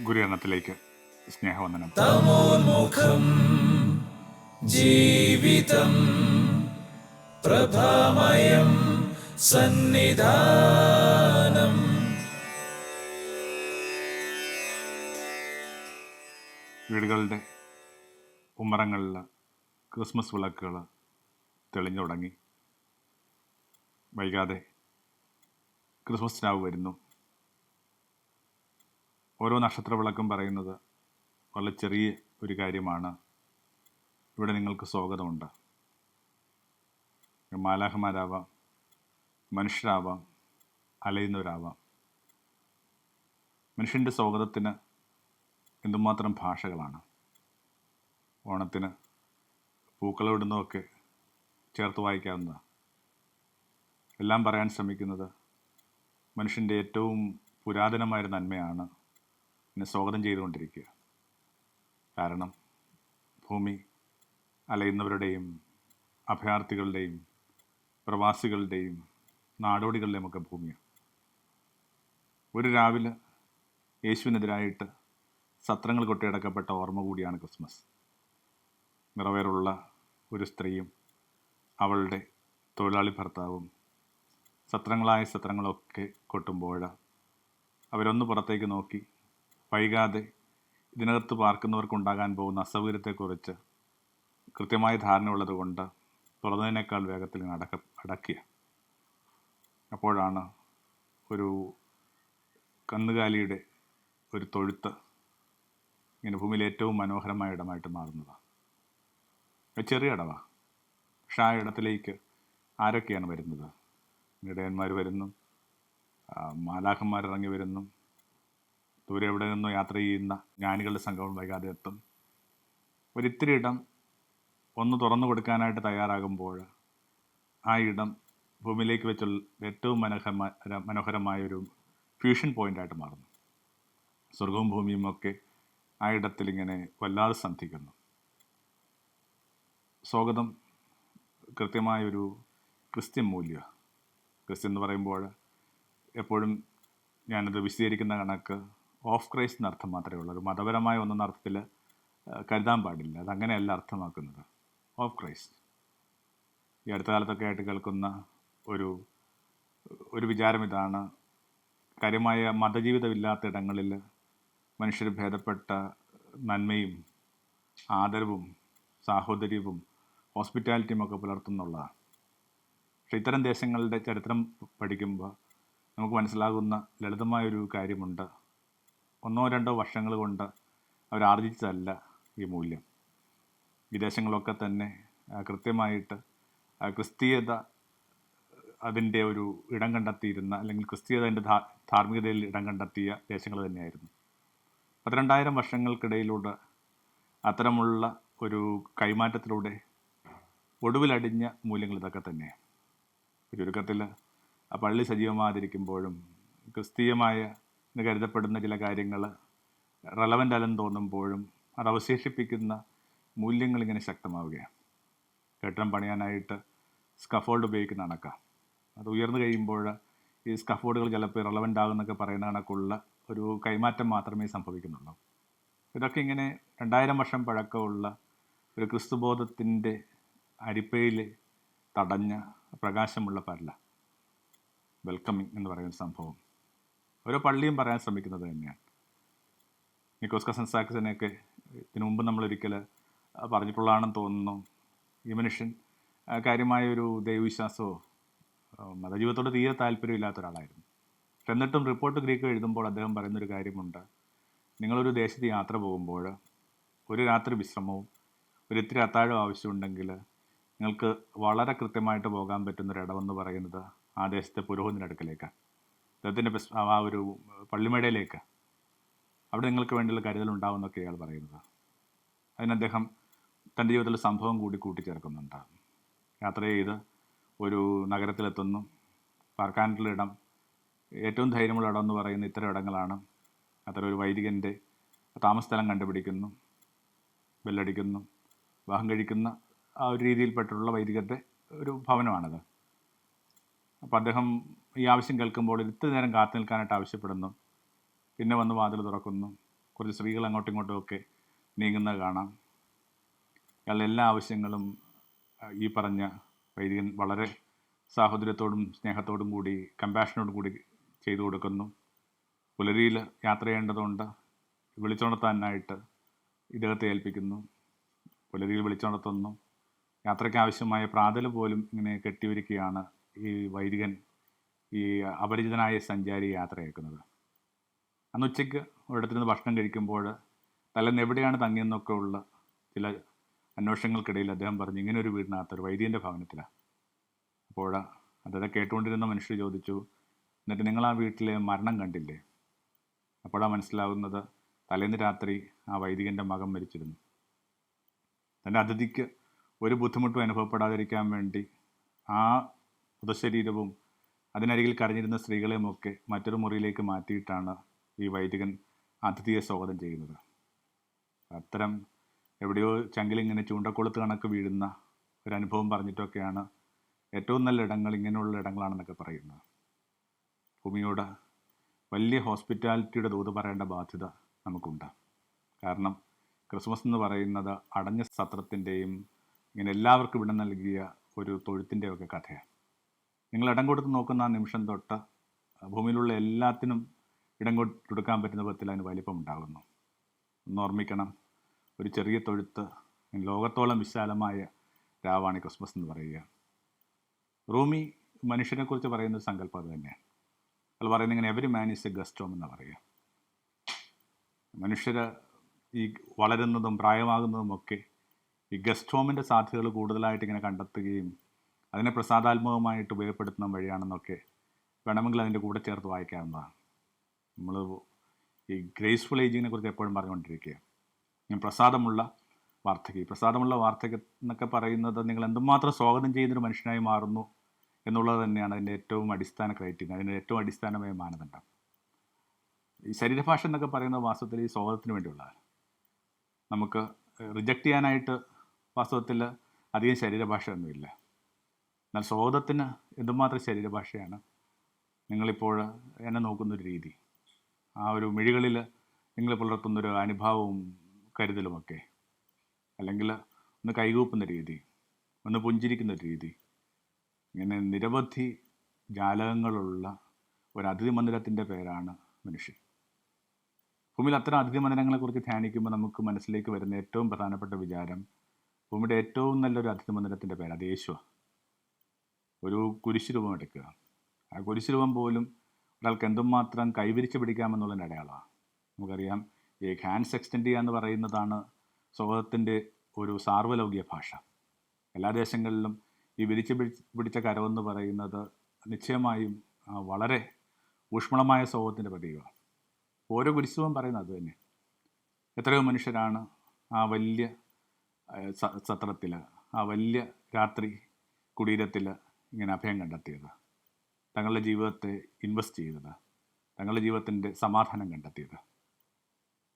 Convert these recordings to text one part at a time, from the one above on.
ഗുരുകരണത്തിലേക്ക് സ്നേഹവന്ദനം. തമോന്മുഖം ജീവിതം പ്രഭാമയം സന്നിധാനം. വീടുകളുടെ ഉമ്മറങ്ങളിൽ ക്രിസ്മസ് വിളക്കുകൾ തെളിഞ്ഞു തുടങ്ങി. വൈകാതെ ക്രിസ്മസ് രാവ് വരുന്നു. ഓരോ നക്ഷത്ര വിളക്കും പറയുന്നത് വളരെ ചെറിയ ഒരു കാര്യമാണ്. ഇവിടെ നിങ്ങൾക്ക് സ്വാഗതമുണ്ട്. മാലാഹമാരാവാം മനുഷ്യരാവാം അലയുന്നവരാവാം. മനുഷ്യന്റെ സ്വാഗതത്തിന് എന്തുമാത്രം ഭാഷകളാണ്? ഓണത്തിന് പൂക്കളമിടുന്നതൊക്കെ ചേർത്ത് വായിക്കാവുന്നതാണ് എല്ലാം പറയാൻ ശ്രമിക്കുന്നത് മനുഷ്യന്റെ ഏറ്റവും പുരാതനമായൊരു നന്മയാണ് എന്നെ സ്വാഗതം ചെയ്തുകൊണ്ടിരിക്കുക. കാരണം ഭൂമി അലയുന്നവരുടെയും അഭയാർത്ഥികളുടെയും പ്രവാസികളുടെയും നാടോടികളുടെയും ഒക്കെ ഭൂമിയാണ് ഒരു രാവിലെ യേശുവിനെതിരായിട്ട് സത്രങ്ങൾ കൊട്ടിയടക്കപ്പെട്ട ഓർമ്മ കൂടിയാണ് ക്രിസ്മസ്. നിറവേറുള്ള ഒരു സ്ത്രീയും അവളുടെ തൊഴിലാളി ഭർത്താവും സത്രങ്ങളായ സത്രങ്ങളൊക്കെ കൊട്ടുമ്പോൾ അവരൊന്ന് പുറത്തേക്ക് നോക്കി വൈകാതെ ഇതിനകത്ത് പാർക്കുന്നവർക്കുണ്ടാകാൻ പോകുന്ന അസൗകര്യത്തെക്കുറിച്ച് കൃത്യമായ ധാരണയുള്ളത് കൊണ്ട് തുറന്നതിനേക്കാൾ വേഗത്തിൽ അടക്ക അടക്കിയ. അപ്പോഴാണ് ഒരു കന്നുകാലിയുടെ ഒരു തൊഴുത്ത് ഇങ്ങനെ ഭൂമിയിലെ ഏറ്റവും മനോഹരമായ ഇടമായിട്ട് മാറുന്നത്. ചെറിയ ഇടവാ പക്ഷെ ആ ഇടത്തിലേക്ക് ആരൊക്കെയാണ് വരുന്നത്? ഇടയന്മാർ വരുന്നു മാലാഖന്മാർ ഇറങ്ങി വരുന്നു ദൂരെ എവിടെ നിന്നോ യാത്ര ചെയ്യുന്ന ജ്ഞാനികളുടെ സംഘവും വൈകാതെ എത്തും. ഒരിത്തിരി ഇടം ഒന്ന് തുറന്നു കൊടുക്കാനായിട്ട് തയ്യാറാകുമ്പോൾ ആ ഇടം ഭൂമിയിലേക്ക് വെച്ചുള്ള ഏറ്റവും മനോഹര മനോഹരമായൊരു ഫ്യൂഷൻ പോയിന്റായിട്ട് മാറുന്നു. സ്വർഗവും ഭൂമിയും ഒക്കെ ആ ഇടത്തിൽ ഇങ്ങനെ വല്ലാതെ സന്ധിക്കുന്നു. സ്വാഗതം. കൃത്യമായൊരു ക്രിസ്ത്യൻ മൂല്യ. ക്രിസ്ത്യൻ എന്ന് പറയുമ്പോൾ എപ്പോഴും ഞാനത് വിശദീകരിക്കുന്ന കണക്ക് ഓഫ് ക്രൈസ്റ്റ് എന്ന അർത്ഥം മാത്രമേ ഉള്ളൂ. ഒരു മതപരമായ ഒന്നെന്ന അർത്ഥത്തിൽ കരുതാൻ പാടില്ല. അത് അതങ്ങനെയല്ല അർത്ഥമാക്കുന്നത്. Of Christ. ഈ അടുത്ത കാലത്തൊക്കെ ആയിട്ട് കേൾക്കുന്ന ഒരു ഒരു വിചാരം ഇതാണ്. കാര്യമായ മതജീവിതമില്ലാത്ത ഇടങ്ങളിൽ മനുഷ്യർ ഭേദപ്പെട്ട നന്മയും ആദരവും സാഹോദര്യവും ഹോസ്പിറ്റാലിറ്റിയും ഒക്കെ പുലർത്തുന്നുള്ളതാണ്. പക്ഷെ ഇത്തരം ദേശങ്ങളുടെ ചരിത്രം പഠിക്കുമ്പോൾ നമുക്ക് മനസ്സിലാകുന്ന ലളിതമായൊരു കാര്യമുണ്ട്. ഒന്നോ രണ്ടോ വർഷങ്ങൾ കൊണ്ട് അവർ ആർജിച്ചതല്ല ഈ മൂല്യം. വിദേശങ്ങളൊക്കെ തന്നെ കൃത്യമായിട്ട് ക്രിസ്തീയത അതിന്റെ ഒരു ഇടം കണ്ടെത്തിയിരുന്ന അല്ലെങ്കിൽ ക്രിസ്തീയത അതിന്റെ ധാർമ്മികതയിൽ ഇടം കണ്ടെത്തിയ ദേശങ്ങൾ തന്നെയായിരുന്നു. പന്ത്രണ്ടായിരം വർഷങ്ങൾക്കിടയിലൂടെ അത്തരമുള്ള ഒരു കൈമാറ്റത്തിലൂടെ ഒടുവിലടിഞ്ഞ മൂല്യങ്ങൾ ഇതൊക്കെ തന്നെയാണ് ചുരുക്കത്തിൽ പള്ളി സജീവമാതിരിക്കുമ്പോഴും ക്രിസ്തീയമായ എന്ന് കരുതപ്പെടുന്ന ചില കാര്യങ്ങൾ റെലവന്റ് അല്ലെന്ന് തോന്നുമ്പോഴും അത് അവശേഷിപ്പിക്കുന്ന മൂല്യങ്ങൾ ഇങ്ങനെ ശക്തമാവുകയാണ്. കെട്ടിടം പണിയാനായിട്ട് സ്കഫോൾഡ് ഉപയോഗിക്കുന്ന കണക്കാണ് അത് ഉയർന്നു കഴിയുമ്പോൾ ഈ സ്കഫോർഡുകൾ ചിലപ്പോൾ റെലവന്റ് ആകുന്നൊക്കെ പറയുന്ന കണക്കുള്ള ഒരു കൈമാറ്റം മാത്രമേ സംഭവിക്കുന്നുള്ളൂ. ഇതൊക്കെ ഇങ്ങനെ രണ്ടായിരം വർഷം പഴക്കമുള്ള ഒരു ക്രിസ്തുബോധത്തിന്റെ അരിപ്പയിൽ തടഞ്ഞ പ്രകാശമുള്ള പരല വെൽക്കമിങ് എന്ന് പറയുന്ന സംഭവം. ഓരോ പള്ളിയും പറയാൻ ശ്രമിക്കുന്നത് തന്നെയാണ്. നിക്കോസ് കസൻസാക്സിനെയൊക്കെ ഇതിനു മുമ്പ് നമ്മളൊരിക്കൽ പറഞ്ഞിട്ടുള്ളതാണെന്ന് തോന്നുന്നു. ഈ മനുഷ്യൻ കാര്യമായൊരു ദൈവവിശ്വാസമോ മതജീവിതത്തോട് തീരെ താല്പര്യമില്ലാത്ത ഒരാളായിരുന്നു. എന്നിട്ടും റിപ്പോർട്ട് ഗ്രീക്ക് എഴുതുമ്പോൾ അദ്ദേഹം പറയുന്നൊരു കാര്യമുണ്ട്. നിങ്ങളൊരു ദേശത്ത് യാത്ര പോകുമ്പോൾ ഒരു രാത്രി വിശ്രമവും ഒരു ഇത്തിരി അത്താഴം ആവശ്യമുണ്ടെങ്കിൽ നിങ്ങൾക്ക് വളരെ കൃത്യമായിട്ട് പോകാൻ പറ്റുന്നൊരിടമെന്ന് പറയുന്നത് ആ ദേശത്തെ പുരോഹിതന്റെ അടുക്കലേക്കാണ്. അദ്ദേഹത്തിന്റെ ആ ഒരു പള്ളിമേടയിലേക്ക്. അവിടെ നിങ്ങൾക്ക് വേണ്ടിയുള്ള കരുതൽ ഉണ്ടാവുമെന്നൊക്കെ ഇയാൾ പറയുന്നത്. അതിന് അദ്ദേഹം തന്റെ ജീവിതത്തിൽ സംഭവം കൂടി കൂട്ടിച്ചേർക്കുന്നുണ്ട്. യാത്ര ചെയ്ത് ഒരു നഗരത്തിലെത്തുന്നു. പാർക്കാനുള്ള ഇടം. ഏറ്റവും ധൈര്യമുള്ള ഇടം എന്ന് പറയുന്ന ഇത്തരം ഇടങ്ങളാണ്. അത്തരം ഒരു വൈദികന്റെ താമസസ്ഥലം കണ്ടുപിടിക്കുന്നു. ബെല്ലടിക്കുന്നു. വിവാഹം കഴിക്കുന്ന ആ ഒരു രീതിയിൽപ്പെട്ടുള്ള വൈദികരുടെ ഒരു ഭവനമാണത്. അപ്പോൾ അദ്ദേഹം ഈ ആവശ്യം കേൾക്കുമ്പോൾ ഇത്ര നേരം കാത്തു നിൽക്കാനായിട്ട് ആവശ്യപ്പെടുന്നു. പിന്നെ വന്ന് വാതിൽ തുറക്കുന്നു. കുറച്ച് സ്ത്രീകൾ അങ്ങോട്ടും ഇങ്ങോട്ടും ഒക്കെ നീങ്ങുന്നത് കാണാം. ഇയാളുടെ എല്ലാ ആവശ്യങ്ങളും ഈ പറഞ്ഞ വൈദികൻ വളരെ സാഹോദര്യത്തോടും സ്നേഹത്തോടും കൂടി കമ്പാഷനോടും കൂടി ചെയ്തു കൊടുക്കുന്നു. പുലരിയിൽ യാത്ര ചെയ്യേണ്ടതുകൊണ്ട് വിളിച്ചുണർത്താനായിട്ട് ഇദ്ദേഹത്തെ ഏൽപ്പിക്കുന്നു. പുലരിയിൽ വിളിച്ചുണർത്തുന്നു. യാത്രയ്ക്ക് ആവശ്യമായ പ്രാതൽ പോലും ഇങ്ങനെ കെട്ടിയൊരുക്കുകയാണ് ഈ വൈദികൻ ഈ അപരിചിതനായ സഞ്ചാരി യാത്രയാക്കുന്നത്. അന്ന് ഉച്ചയ്ക്ക് ഒരിടത്തുനിന്ന് ഭക്ഷണം കഴിക്കുമ്പോൾ തലേന്ന് എവിടെയാണ് തങ്ങിയെന്നൊക്കെ ഉള്ള ചില അന്വേഷണങ്ങൾക്കിടയിൽ അദ്ദേഹം പറഞ്ഞു ഇങ്ങനെ ഒരു വീടിനകത്ത് ഒരു വൈദ്യന്റെ ഭവനത്തിലാണ് അപ്പോൾ അദ്ദേഹത്തെ കേട്ടുകൊണ്ടിരുന്ന മനുഷ്യർ ചോദിച്ചു എന്നിട്ട് നിങ്ങൾ ആ വീട്ടിലെ മരണം കണ്ടില്ലേ? അപ്പോഴാണ് മനസ്സിലാവുന്നത് തലേന്ന് രാത്രി ആ വൈദികന്റെ മകൻ മരിച്ചിരുന്നു. തന്റെ അതിഥിക്ക് ഒരു ബുദ്ധിമുട്ടും അനുഭവപ്പെടാതിരിക്കാൻ വേണ്ടി ആ മൃതശരീരവും അതിനരികിൽ കരഞ്ഞിരുന്ന സ്ത്രീകളെയുമൊക്കെ മറ്റൊരു മുറിയിലേക്ക് മാറ്റിയിട്ടാണ് ഈ വൈദികൻ അതിഥിയെ സ്വാഗതം ചെയ്യുന്നത്. അത്തരം എവിടെയോ ചങ്കിലിങ്ങനെ ചൂണ്ടക്കൊളുത്ത് കണക്ക് വീഴുന്ന ഒരു അനുഭവം പറഞ്ഞിട്ടൊക്കെയാണ് ഏറ്റവും നല്ല ഇടങ്ങൾ ഇങ്ങനെയുള്ള ഇടങ്ങളാണെന്നൊക്കെ പറയുന്നത്. ഭൂമിയോട് വലിയ ഹോസ്പിറ്റാലിറ്റിയുടെ തോത് പറയേണ്ട ബാധ്യത നമുക്കുണ്ട്. കാരണം ക്രിസ്മസ് എന്ന് പറയുന്നത് അടഞ്ഞ സത്രത്തിന്റെയും ഇങ്ങനെ എല്ലാവർക്കും ഇവിടെ നൽകിയ ഒരു തൊഴുത്തിന്റെയും ഒക്കെ കഥയാണ്. നിങ്ങൾ ഇടം കൊടുത്ത് നോക്കുന്ന ആ നിമിഷം തൊട്ട് ഭൂമിയിലുള്ള എല്ലാത്തിനും ഇടം കൊടുക്കാൻ പറ്റുന്ന വിധത്തിൽ അതിന് വലിപ്പം ഉണ്ടാകുന്നു. ഒന്ന് ഓർമ്മിക്കണം ഒരു ചെറിയ തൊഴുത്ത് ലോകത്തോളം വിശാലമായ രാവാണ് ക്രിസ്മസ് എന്ന് പറയുക. റൂമി മനുഷ്യനെക്കുറിച്ച് പറയുന്ന ഒരു സങ്കല്പം അത് തന്നെയാണ്. അത് പറയുന്നത് ഇങ്ങനെ every man is a guest home എന്ന് പറയുക. മനുഷ്യർ ഈ വളരുന്നതും പ്രായമാകുന്നതും ഒക്കെ ഈ ഗസ്റ്റ് ഹോമിന്റെ സാധ്യതകൾ കൂടുതലായിട്ട് ഇങ്ങനെ കണ്ടെത്തുകയും അതിനെ പ്രസാദാത്മകമായിട്ട് ഉപയോഗപ്പെടുത്തുന്ന വഴിയാണെന്നൊക്കെ വേണമെങ്കിൽ അതിന്റെ കൂടെ ചേർത്ത് വായിക്കാവുന്നതാണ്. നമ്മൾ ഈ ഗ്രേസ്ഫുൾ ഏജിങ്ങിനെ കുറിച്ച് എപ്പോഴും പറഞ്ഞുകൊണ്ടിരിക്കുക. ഞാൻ പ്രസാദമുള്ള വാർദ്ധക്യം. പ്രസാദമുള്ള വാർദ്ധക്യം എന്നൊക്കെ പറയുന്നത് നിങ്ങൾ എന്തുമാത്രം സ്വാഗതം ചെയ്യുന്നൊരു മനുഷ്യനായി മാറുന്നു എന്നുള്ളത് തന്നെയാണ് അതിന്റെ ഏറ്റവും അടിസ്ഥാന ക്രൈറ്റീരിയ. അതിന്റെ ഏറ്റവും അടിസ്ഥാനമായ മാനദണ്ഡം. ഈ ശരീരഭാഷ എന്നൊക്കെ പറയുന്നത് വാസ്തവത്തിൽ ഈ സ്വാഗതത്തിന് വേണ്ടിയുള്ളതാണ്. നമുക്ക് റിജക്റ്റ് ചെയ്യാനായിട്ട് വാസ്തവത്തിൽ അധികം ശരീരഭാഷ ഒന്നുമില്ല എന്നാൽ സ്വബോധത്തിന് എന്തുമാത്രം ശരീരഭാഷയാണ്? നിങ്ങളിപ്പോൾ എന്നെ നോക്കുന്നൊരു രീതി. ആ ഒരു മിഴികളിൽ നിങ്ങൾ പുലർത്തുന്നൊരു അനുഭാവവും കരുതലുമൊക്കെ. അല്ലെങ്കിൽ ഒന്ന് കൈകൂപ്പുന്ന രീതി ഒന്ന് പുഞ്ചിരിക്കുന്ന രീതി. ഇങ്ങനെ നിരവധി ജാലകങ്ങളുള്ള ഒരു അതിഥി മന്ദിരത്തിന്റെ പേരാണ് മനുഷ്യൻ. ഭൂമിയിൽ അത്തരം അതിഥി മന്ദിരങ്ങളെക്കുറിച്ച് ധ്യാനിക്കുമ്പോൾ നമുക്ക് മനസ്സിലേക്ക് വരുന്ന ഏറ്റവും പ്രധാനപ്പെട്ട വിചാരം ഭൂമിയുടെ ഏറ്റവും നല്ലൊരു അതിഥി മന്ദിരത്തിന്റെ പേര് അത് യേശുവ ഒരു കുരിശുരൂപം എടുക്കുക. ആ കുരിശുരൂപം പോലും ഒരാൾക്ക് എന്തുമാത്രം കൈവിരിച്ച് പിടിക്കാമെന്നുള്ളതിന്റെ അടയാളമാണ്. നമുക്കറിയാം ഈ ഹാൻഡ്സ് എക്സ്റ്റെൻഡ് ചെയ്യുക എന്ന് പറയുന്നതാണ് സ്വാഗതത്തിന്റെ ഒരു സാർവലൗകിക ഭാഷ. എല്ലാ ദേശങ്ങളിലും ഈ വിരിച്ച് പിടിച്ച കരമെന്ന് പറയുന്നത് നിശ്ചയമായും വളരെ ഊഷ്മളമായ സ്വഭാവത്തിന്റെ പ്രതീകമാണ്. ഓരോ കുരിശുവും പറയുന്നത് അതുതന്നെ എത്രയോ മനുഷ്യരാണ് ആ വലിയ സത്രത്തിൽ ആ വലിയ രാത്രി കുടീരത്തിൽ ഇങ്ങനെ അഭയം കണ്ടെത്തിയത്? തങ്ങളുടെ ജീവിതത്തെ ഇൻവെസ്റ്റ് ചെയ്തത്? തങ്ങളുടെ ജീവിതത്തിന്റെ സമാധാനം കണ്ടെത്തിയത്?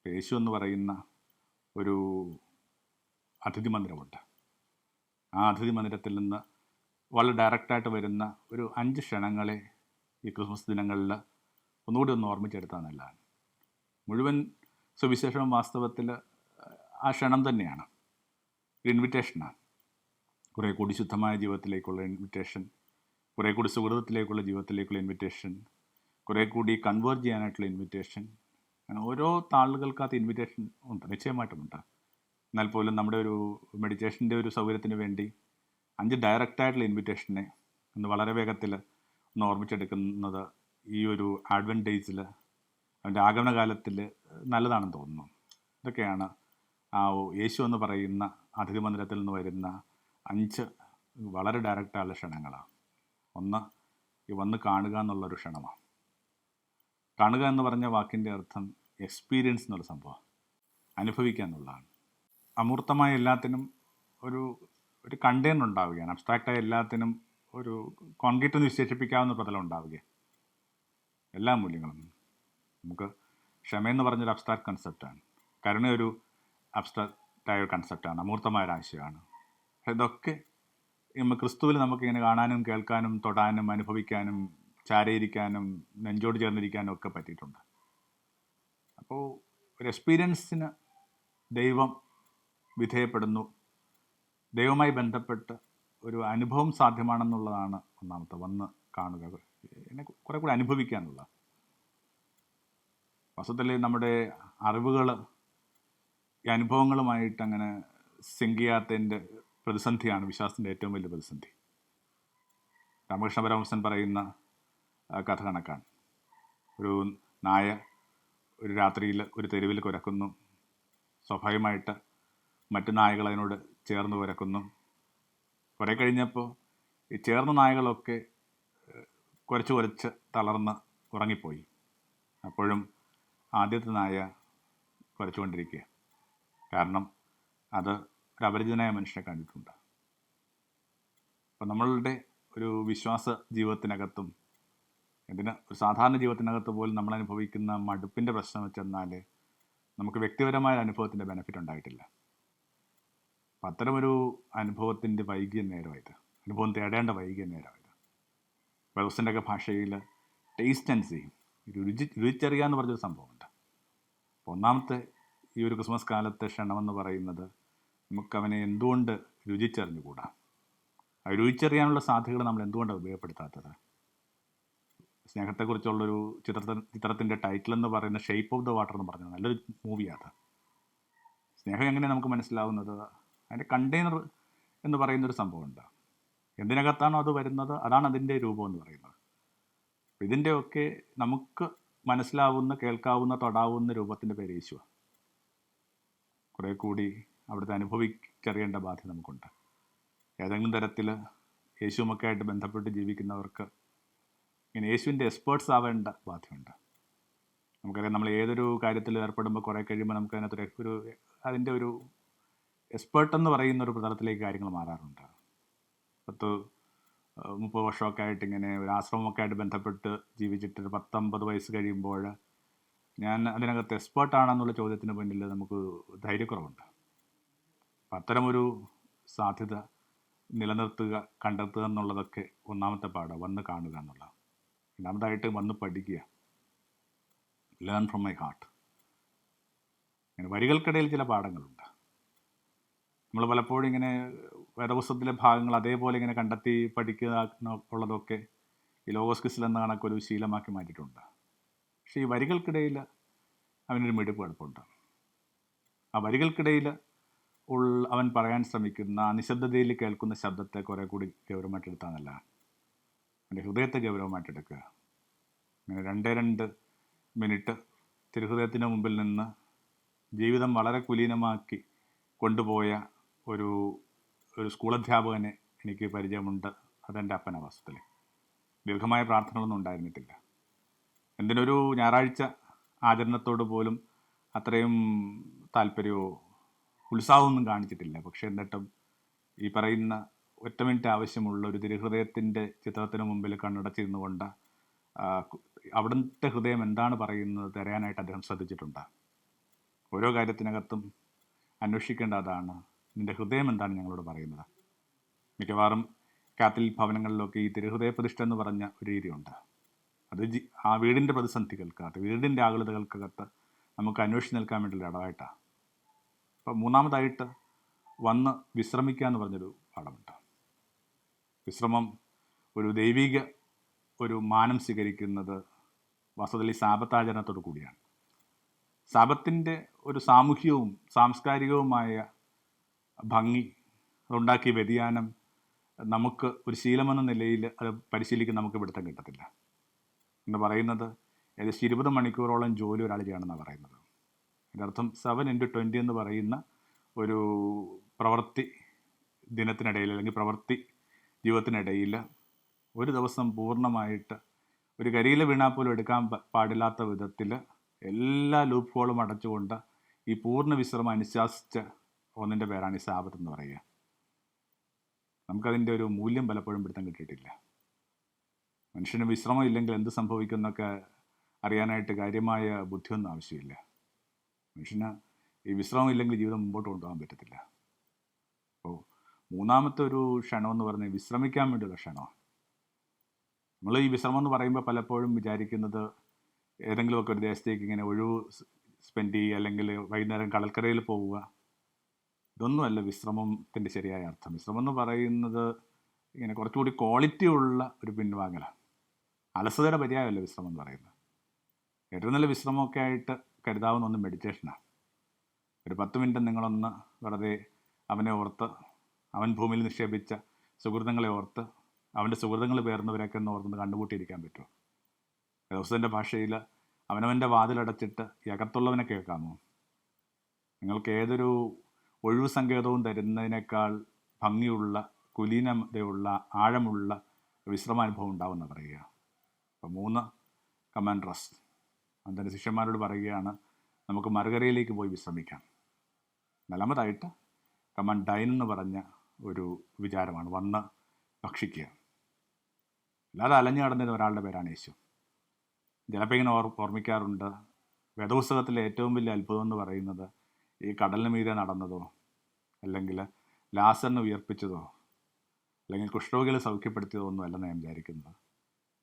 യേശു എന്ന് പറയുന്ന ഒരു അതിഥി മന്ദിരമുണ്ട്. ആ അതിഥി മന്ദിരത്തിൽ നിന്ന് വളരെ ഡയറക്റ്റായിട്ട് വരുന്ന ഒരു അഞ്ച് ക്ഷണങ്ങളെ ഈ ക്രിസ്മസ് ദിനങ്ങളിൽ ഒന്നുകൂടി ഒന്ന് ഓർമ്മിച്ചെടുത്താൽ നല്ലതാണ്. മുഴുവൻ സുവിശേഷം വാസ്തവത്തിൽ ആ ക്ഷണം തന്നെയാണ്. ഒരു ഇൻവിറ്റേഷനാണ് കുറേ കൂടി ശുദ്ധമായ ജീവിതത്തിലേക്കുള്ള ഇൻവിറ്റേഷൻ കുറേ കൂടി സുഹൃതത്തിലേക്കുള്ള ജീവിതത്തിലേക്കുള്ള ഇൻവിറ്റേഷൻ കുറേ കൂടി കൺവേർട്ട് ചെയ്യാനായിട്ടുള്ള ഇൻവിറ്റേഷൻ അങ്ങനെ ഓരോ താളുകൾക്കകത്ത് ഇൻവിറ്റേഷൻ ഉണ്ട് നിശ്ചയമായിട്ടുമുണ്ട് എന്നാൽ പോലും നമ്മുടെ ഒരു മെഡിറ്റേഷന്റെ ഒരു സൗകര്യത്തിന് വേണ്ടി അഞ്ച് ഡയറക്റ്റായിട്ടുള്ള ഇൻവിറ്റേഷനെ ഒന്ന് വളരെ വേഗത്തിൽ ഒന്ന് ഓർമ്മിച്ചെടുക്കുന്നത് ഈ ഒരു അഡ്വന്റേജിൽ അതിന്റെ ആഗമനകാലത്തിൽ നല്ലതാണെന്ന് തോന്നുന്നു. ഇതൊക്കെയാണ് ആ യേശു എന്ന് പറയുന്ന അതിഥി മന്ദിരത്തിൽ നിന്ന് വരുന്ന അഞ്ച് വളരെ ഡയറക്റ്റായുള്ള ക്ഷണങ്ങളാണ് ഒന്ന് ഈ വന്ന് കാണുക എന്നുള്ളൊരു ക്ഷണമാണ് കാണുക എന്ന് പറഞ്ഞ വാക്കിന്റെ അർത്ഥം എക്സ്പീരിയൻസ് എന്നുള്ള സംഭവം. അനുഭവിക്കുക എന്നുള്ളതാണ്. അമൂർത്തമായ എല്ലാത്തിനും ഒരു ഒരു കണ്ടെയ്നർ ഉണ്ടാവുകയാണ്. അബ്സ്ട്രാക്റ്റായ എല്ലാത്തിനും ഒരു കോൺക്രീറ്റ് എന്ന് വിശേഷിപ്പിക്കാവുന്ന പ്രതലം ഉണ്ടാവുകയാണ്. എല്ലാ മൂല്യങ്ങളും. നമുക്ക് ക്ഷമയെന്ന് പറഞ്ഞൊരു അബ്സ്ട്രാക്ട് കൺസെപ്റ്റാണ് കരുണ ഒരു അബ്സ്ട്രാക്റ്റായ ഒരു കൺസെപ്റ്റാണ് അമൂർത്തമായ ഒരു ആശയമാണ് ഇതൊക്കെ നമ്മൾ ക്രിസ്തുവിൽ നമുക്കിങ്ങനെ കാണാനും കേൾക്കാനും തൊടാനും അനുഭവിക്കാനും ചാരയിരിക്കാനും നെഞ്ചോട് ചേർന്നിരിക്കാനും ഒക്കെ പറ്റിയിട്ടുണ്ട്. അപ്പോൾ ഒരു എക്സ്പീരിയൻസിന് ദൈവം വിധേയപ്പെടുന്നു. ദൈവമായി ബന്ധപ്പെട്ട് ഒരു അനുഭവം സാധ്യമാണെന്നുള്ളതാണ് ഒന്നാമത്തെ വന്ന് കാണുക. എന്നെ കുറെ കൂടി അനുഭവിക്കാനുള്ള. വസ്തുത്തിൽ നമ്മുടെ അറിവുകൾ ഈ അനുഭവങ്ങളുമായിട്ട് അങ്ങനെ സിങ്ക് പ്രതിസന്ധിയാണ് വിശ്വാസത്തിന്റെ ഏറ്റവും വലിയ പ്രതിസന്ധി. രാമകൃഷ്ണ പരമഹംസൻ പറയുന്ന കഥ കണക്കാണ്. ഒരു നായ ഒരു രാത്രിയിൽ ഒരു തെരുവിൽ കുരക്കുന്നു. സ്വാഭാവികമായിട്ട് മറ്റു നായകൾ അതിനോട് ചേർന്ന് കുരക്കുന്നു. കുറെ കഴിഞ്ഞപ്പോൾ ഈ ചേർന്ന നായകളൊക്കെ കുരച്ച് കുരച്ച് തളർന്ന് ഉറങ്ങിപ്പോയി. അപ്പോഴും ആദ്യത്തെ നായ കുരച്ചുകൊണ്ടിരിക്കുക കാരണം അത് ഒരു അപരിചിതനായ മനുഷ്യനെ കണ്ടിട്ടുണ്ട് അപ്പം നമ്മളുടെ ഒരു വിശ്വാസ ജീവിതത്തിനകത്തും ഇതിന് ഒരു സാധാരണ ജീവിതത്തിനകത്ത് പോലും നമ്മൾ അനുഭവിക്കുന്ന മടുപ്പിന്റെ പ്രശ്നം വെച്ചെന്നാൽ നമുക്ക് വ്യക്തിപരമായ അനുഭവത്തിന്റെ ബെനിഫിറ്റ് ഉണ്ടായിട്ടില്ല. അപ്പം അത്തരമൊരു അനുഭവത്തിന്റെ വൈകിയ നേരമായത് അനുഭവം തേടേണ്ട വൈകിയ നേരമായത്. ഒക്കെ ഭാഷയിൽ ടേസ്റ്റ് ആൻഡ് സീ രുചി രുചിച്ചറിയുക എന്ന് പറഞ്ഞൊരു സംഭവമുണ്ട്. ഒന്നാമത്തെ ഈ ഒരു ക്രിസ്മസ് കാലത്തെ ക്ഷണമെന്ന് പറയുന്നത് നമുക്കവനെ എന്തുകൊണ്ട് രുചിച്ചറിഞ്ഞുകൂടാ? ആ രുചിച്ചറിയാനുള്ള സാധ്യതകൾ നമ്മൾ എന്തുകൊണ്ടാണ് ഉപയോഗപ്പെടുത്താത്തത്? സ്നേഹത്തെക്കുറിച്ചുള്ളൊരു ചിത്രത്തി ചിത്രത്തിന്റെ ടൈറ്റിൽ എന്ന് പറയുന്ന ഷേപ്പ് ഓഫ് ദ വാട്ടർ എന്ന് പറഞ്ഞത് നല്ലൊരു മൂവിയാണ് സ്നേഹം എങ്ങനെ നമുക്ക് മനസ്സിലാവുന്നത്? അതിന്റെ കണ്ടെയ്നർ എന്ന് പറയുന്നൊരു സംഭവമുണ്ട്. എന്തിനകത്താണോ അത് വരുന്നത്? അതാണ് അതിന്റെ രൂപം എന്ന് പറയുന്നത്. ഇതിന്റെയൊക്കെ നമുക്ക് മനസ്സിലാവുന്ന കേൾക്കാവുന്ന തൊടാവുന്ന രൂപത്തിന്റെ പേര് യേശുവാണ് കുറേ കൂടി അവിടുത്തെ അനുഭവിച്ചറിയേണ്ട ബാധ്യത നമുക്കുണ്ട്. ഏതെങ്കിലും തരത്തിൽ യേശുമൊക്കെയായിട്ട് ബന്ധപ്പെട്ട് ജീവിക്കുന്നവർക്ക് ഇങ്ങനെ യേശുവിന്റെ എക്സ്പേർട്സ് ആവേണ്ട ബാധ്യതയുണ്ട് നമുക്കറിയാം നമ്മൾ ഏതൊരു കാര്യത്തിൽ ഏർപ്പെടുമ്പോൾ കുറേ കഴിയുമ്പോൾ നമുക്ക് അതിനകത്തൊരു ഒരു അതിന്റെ ഒരു എക്സ്പേർട്ട് എന്ന് പറയുന്ന ഒരു പ്രതലത്തിലേക്ക് കാര്യങ്ങൾ മാറാറുണ്ട്. പത്ത് മുപ്പത് വർഷമൊക്കെ ആയിട്ട് ഇങ്ങനെ ഒരു ആശ്രമമൊക്കെ ആയിട്ട് ബന്ധപ്പെട്ട് ജീവിച്ചിട്ട് ഒരു പത്തൊമ്പത് വയസ്സ് കഴിയുമ്പോൾ ഞാൻ അതിനകത്ത് എക്സ്പേർട്ടാണെന്നുള്ള ചോദ്യത്തിന് മുന്നിൽ നമുക്ക് ധൈര്യക്കുറവുണ്ട്. അത്തരമൊരു സാധ്യത നിലനിർത്തുക കണ്ടെത്തുക എന്നുള്ളതൊക്കെ ഒന്നാമത്തെ പാഠം. വന്ന് കാണുക എന്നുള്ള രണ്ടാമതായിട്ട് വന്ന് പഠിക്കുക. ലേൺ ഫ്രം മൈ ഹാർട്ട് ഇങ്ങനെ വരികൾക്കിടയിൽ ചില പാഠങ്ങളുണ്ട്. നമ്മൾ പലപ്പോഴും ഇങ്ങനെ വേദപുസ്തകത്തിലെ ഭാഗങ്ങൾ അതേപോലെ ഇങ്ങനെ കണ്ടെത്തി പഠിക്കുക ഉള്ളതൊക്കെ ഈ ലോഗോസ് ക്വിസിൽ എന്ന കണക്കൊരു ശീലമാക്കി മാറ്റിയിട്ടുണ്ട്. പക്ഷേ ഈ വരികൾക്കിടയിൽ അവനൊരു മിടുപ്പ് കിടപ്പുണ്ട് ആ വരികൾക്കിടയിൽ ഉള്ള അവൻ പറയാൻ ശ്രമിക്കുന്ന നിശബ്ദതയിൽ കേൾക്കുന്ന ശബ്ദത്തെ കുറേ കൂടി ഗൗരവമായിട്ട് എടുത്താന്നല്ല. എന്റെ ഹൃദയത്തെ ഗൗരവമായിട്ടെടുക്കുക അങ്ങനെ രണ്ടേ രണ്ട് മിനിറ്റ് തിരുഹൃദയത്തിന് മുമ്പിൽ നിന്ന് ജീവിതം വളരെ കുലീനമാക്കി കൊണ്ടുപോയ ഒരു ഒരു സ്കൂൾ അധ്യാപകനെ എനിക്ക് പരിചയമുണ്ട്. അതെന്റെ അപ്പന വാസ്തവത്തിൽ. ദീർഘമായ പ്രാർത്ഥനകളൊന്നും ഉണ്ടായിരുന്നിട്ടില്ല. എന്തിനൊരു ഞായറാഴ്ച ആചരണത്തോട് പോലും അത്രയും താല്പര്യമോ ഉത്സാഹമൊന്നും കാണിച്ചിട്ടില്ല. പക്ഷേ എന്നിട്ടും ഈ പറയുന്ന ഒറ്റ മിനിറ്റ് ആവശ്യമുള്ള ഒരു തിരുഹൃദയത്തിന്റെ ചിത്രത്തിന് മുമ്പിൽ കണ്ണടച്ചിരുന്നു കൊണ്ട് അവിടുത്തെ ഹൃദയം എന്താണ് പറയുന്നത് തരാനായിട്ട് അദ്ദേഹം ശ്രദ്ധിച്ചിട്ടുണ്ട്? ഓരോ കാര്യത്തിനകത്തും അന്വേഷിക്കേണ്ട അതാണ് നിന്റെ ഹൃദയം എന്താണ് ഞങ്ങളോട് പറയുന്നത്? മിക്കവാറും കാത്തലിക് ഭവനങ്ങളിലൊക്കെ ഈ തിരുഹൃദയ പ്രതിഷ്ഠ എന്ന് പറഞ്ഞ ഒരു രീതിയുണ്ട്. അത് ആ വീടിന്റെ പ്രതിസന്ധികൾക്കകത്ത് വീടിന്റെ ആകുലതകൾക്കകത്ത് നമുക്ക് അന്വേഷിച്ച് നിൽക്കാൻ വേണ്ടിയുള്ള ഇടവായിട്ടാണ് അപ്പം മൂന്നാമതായിട്ട് വന്ന് വിശ്രമിക്കുക എന്ന് പറഞ്ഞൊരു പാഠമുണ്ട്. വിശ്രമം ഒരു ദൈവിക ഒരു മാനം സ്വീകരിക്കുന്നത് വാസ്തവത്തിൽ സാപത്താചരണത്തോടു കൂടിയാണ്. സാപത്തിന്റെ ഒരു സാമൂഹികവും സാംസ്കാരികവുമായ ഭംഗി അതുണ്ടാക്കിയ വ്യതിയാനം നമുക്ക് ഒരു ശീലമെന്ന നിലയിൽ അത് പരിശീലിക്കാൻ നമുക്ക് പിടുത്തം കിട്ടത്തില്ല. എന്ന് പറയുന്നത് ഏകദേശം ഇരുപത് മണിക്കൂറോളം ജോലി ഒരാൾ ചെയ്യണമെന്നാണ് പറയുന്നത്. അതിന്റെ അർത്ഥം സെവൻ ഇന്റു ട്വന്റി എന്ന് പറയുന്ന ഒരു പ്രവൃത്തി ദിനത്തിനിടയിൽ അല്ലെങ്കിൽ പ്രവൃത്തി ജീവിതത്തിനിടയിൽ ഒരു ദിവസം പൂർണമായിട്ട് ഒരു കരിയില വീണാൽ പോലും എടുക്കാൻ പാടില്ലാത്ത വിധത്തിൽ എല്ലാ ലൂപ്പ് ഹോളും അടച്ചുകൊണ്ട് ഈ പൂർണ വിശ്രമം അനുശാസിച്ച ഒന്നിന്റെ പേരാണ് ഈ സാപത്ത് എന്ന് പറയുക. നമുക്കതിന്റെ ഒരു മൂല്യം പലപ്പോഴും പിടുത്തം കിട്ടിയിട്ടില്ല. മനുഷ്യന് വിശ്രമം ഇല്ലെങ്കിൽ എന്ത് സംഭവിക്കുന്നൊക്കെ അറിയാനായിട്ട് കാര്യമായ ബുദ്ധിയൊന്നും ആവശ്യമില്ല. മനുഷ്യന് ഈ വിശ്രമം ഇല്ലെങ്കിൽ ജീവിതം മുമ്പോട്ട് കൊണ്ടുപോകാൻ പറ്റത്തില്ല. അപ്പോൾ മൂന്നാമത്തെ ഒരു ക്ഷണം എന്ന് പറഞ്ഞാൽ വിശ്രമിക്കാൻ വേണ്ടിയുള്ള ക്ഷണമാണ്. നമ്മൾ ഈ വിശ്രമം എന്ന് പറയുമ്പോൾ പലപ്പോഴും വിചാരിക്കുന്നത് ഏതെങ്കിലുമൊക്കെ ഒരു ദേശത്തേക്ക് ഇങ്ങനെ ഒഴിവ് സ്പെൻഡ് ചെയ്യുക അല്ലെങ്കിൽ വൈകുന്നേരം കടൽക്കരയിൽ പോവുക. ഇതൊന്നുമല്ല വിശ്രമത്തിന്റെ ശരിയായ അർത്ഥം. വിശ്രമം എന്ന് പറയുന്നത് ഇങ്ങനെ കുറച്ചുകൂടി ക്വാളിറ്റി ഉള്ള ഒരു പിൻവാങ്ങലാണ്. അലസതയുടെ പര്യായമല്ല വിശ്രമം എന്ന് പറയുന്നത്. ഏറ്റവും നല്ല വിശ്രമമൊക്കെ ആയിട്ട് കരുതാവുന്ന ഒന്ന് മെഡിറ്റേഷനാണ് ഒരു പത്ത് മിനിറ്റ് നിങ്ങളൊന്ന് വെറുതെ അവനെ ഓർത്ത് അവൻ ഭൂമിയിൽ നിക്ഷേപിച്ച സുഹൃത്തുക്കളെ ഓർത്ത് അവന്റെ സുഹൃത്തുക്കൾ പേർന്നവരൊക്കെ ഒന്ന് ഓർത്തൊന്ന് കണ്ടുകൂട്ടിയിരിക്കാൻ പറ്റുമോ? ദിവസത്തിന്റെ ഭാഷയിൽ അവനവന്റെ വാതിലടച്ചിട്ട് അകത്തുള്ളവനെ കേൾക്കാമോ? നിങ്ങൾക്ക് ഏതൊരു ഒഴിവ് സങ്കേതവും തരുന്നതിനേക്കാൾ ഭംഗിയുള്ള കുലീനതയുള്ള ആഴമുള്ള വിശ്രമാനുഭവം ഉണ്ടാവുമെന്ന് പറയുക. അപ്പോൾ മൂന്ന് കമാൻഡ് റസ്റ്റ് അതിന്റെ ശിഷ്യന്മാരോട് പറയുകയാണ് നമുക്ക് മറുകരയിലേക്ക് പോയി വിശ്രമിക്കാം. നാലാമതായിട്ട് കമാൻഡ് ഡൈൻ എന്ന് പറഞ്ഞ ഒരു വിചാരമാണ് വന്ന് ഭക്ഷിക്കുക. അല്ലാതെ അലഞ്ഞു നടന്നിരുന്ന ഒരാളുടെ പേരാണ് യേശു. ചിലപ്പോൾ ഇങ്ങനെ ഓർ ഓർമ്മിക്കാറുണ്ട് വേദപുസ്തകത്തിലെ ഏറ്റവും വലിയ അത്ഭുതം എന്ന് പറയുന്നത് ഈ കടലിന് മീതെ നടന്നതോ അല്ലെങ്കിൽ ലാസറിന് ഉയർപ്പിച്ചതോ അല്ലെങ്കിൽ കുഷ്ഠരോഗികളെ സൗഖ്യപ്പെടുത്തിയതോ ഒന്നും അല്ല ഞാൻ വിചാരിക്കുന്നത്.